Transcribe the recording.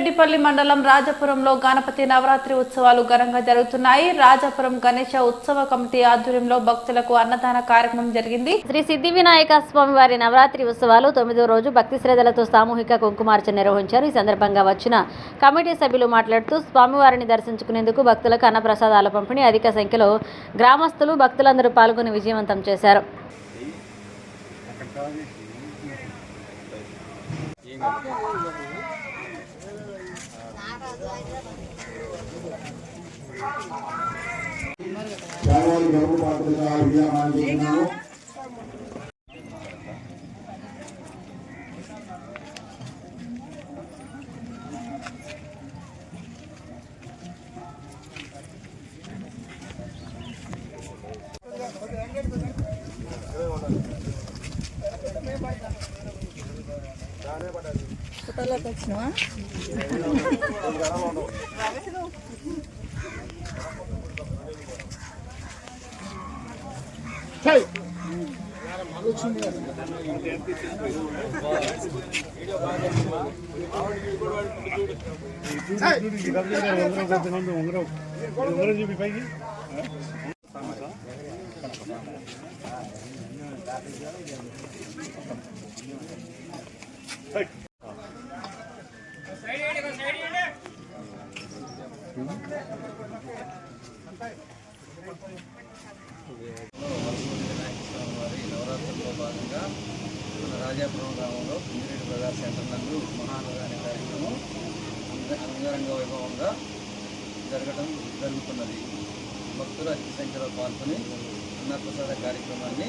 ఎర్రరెడ్డిపల్లి మండలం రాజపురంలో గణపతి నవరాత్రి ఉత్సవాలు ఘనంగా జరుగుతున్నాయి. రాజపురం గణేశ ఉత్సవ కమిటీ ఆధ్వర్యంలో భక్తులకు అన్నదాన కార్యక్రమం జరిగింది. శ్రీ సిద్ధి వినాయక స్వామి వారి నవరాత్రి ఉత్సవాలు తొమ్మిదో రోజు భక్తి శ్రద్ధలతో సామూహిక కుంకుమార్చన నిర్వహించారు. ఈ సందర్భంగా వచ్చిన కమిటీ సభ్యులు మాట్లాడుతూ స్వామివారిని దర్శించుకునేందుకు భక్తులకు అన్నప్రసాదాల పంపిణీ అధిక సంఖ్యలో గ్రామస్తులు భక్తులందరూ పాల్గొని విజయవంతం చేశారు. పేదవారి గర్భ పాత్రగా విజయమానం చేస్తున్నాము ఉంగరం ఉంగరం చూపి పైకి Hey. వారి నవరాత్రుల్లో భాగంగా మన రాజాపురం గ్రామంలో కుంజిరెడ్డి ప్రజా సెంటర్ నందు మహానవరాత్రి కార్యక్రమం అంగరంగ వైభవంగా జరగడం జరుగుతున్నది భక్తులు అధిక సంఖ్యలో పాల్గొని అన్నప్రసాద కార్యక్రమాన్ని